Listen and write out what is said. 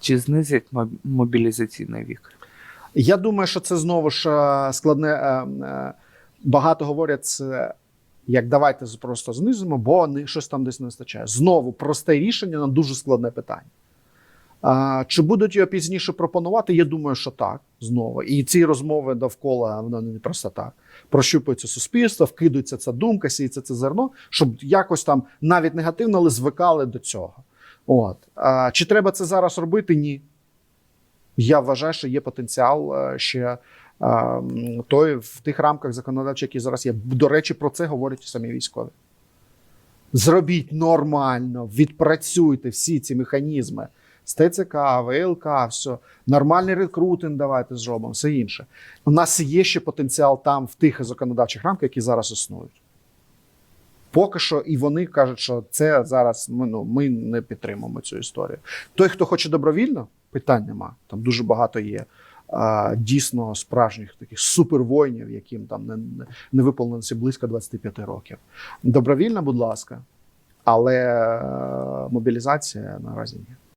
Чи знизять мобілізаційний вік? Я думаю, що це знову ж е, складне. е, е, Багато говорять. Як давайте просто знизимо, бо не щось там десь не вистачає. Знову просте рішення на дуже складне питання. Чи будуть його пізніше пропонувати? Я думаю, що так. Знову. І ці розмови довкола воно не просто так. Прощупується суспільство, вкидується ця думка, сіється це зерно, щоб якось там навіть негативно, але звикали до цього. От. А, чи треба це зараз робити? Ні. Я вважаю, що є потенціал е, ще е, м, той в тих рамках законодавчих, які зараз є. До речі, про це говорять самі військові. Зробіть нормально, відпрацюйте всі ці механізми з ТЦК, ВЛК, все. Нормальний рекрутинг давайте зробимо, все інше. У нас є ще потенціал там в тих законодавчих рамках, які зараз існують. Поки що, і вони кажуть, що це зараз ми, ну, ми не підтримуємо цю історію. Той, хто хоче добровільно, питань нема. Там дуже багато є а, дійсно справжніх таких супервоїнів, яким там не, не, виповнилося близько 25 років. Добровільно, будь ласка, але е, мобілізація наразі ні.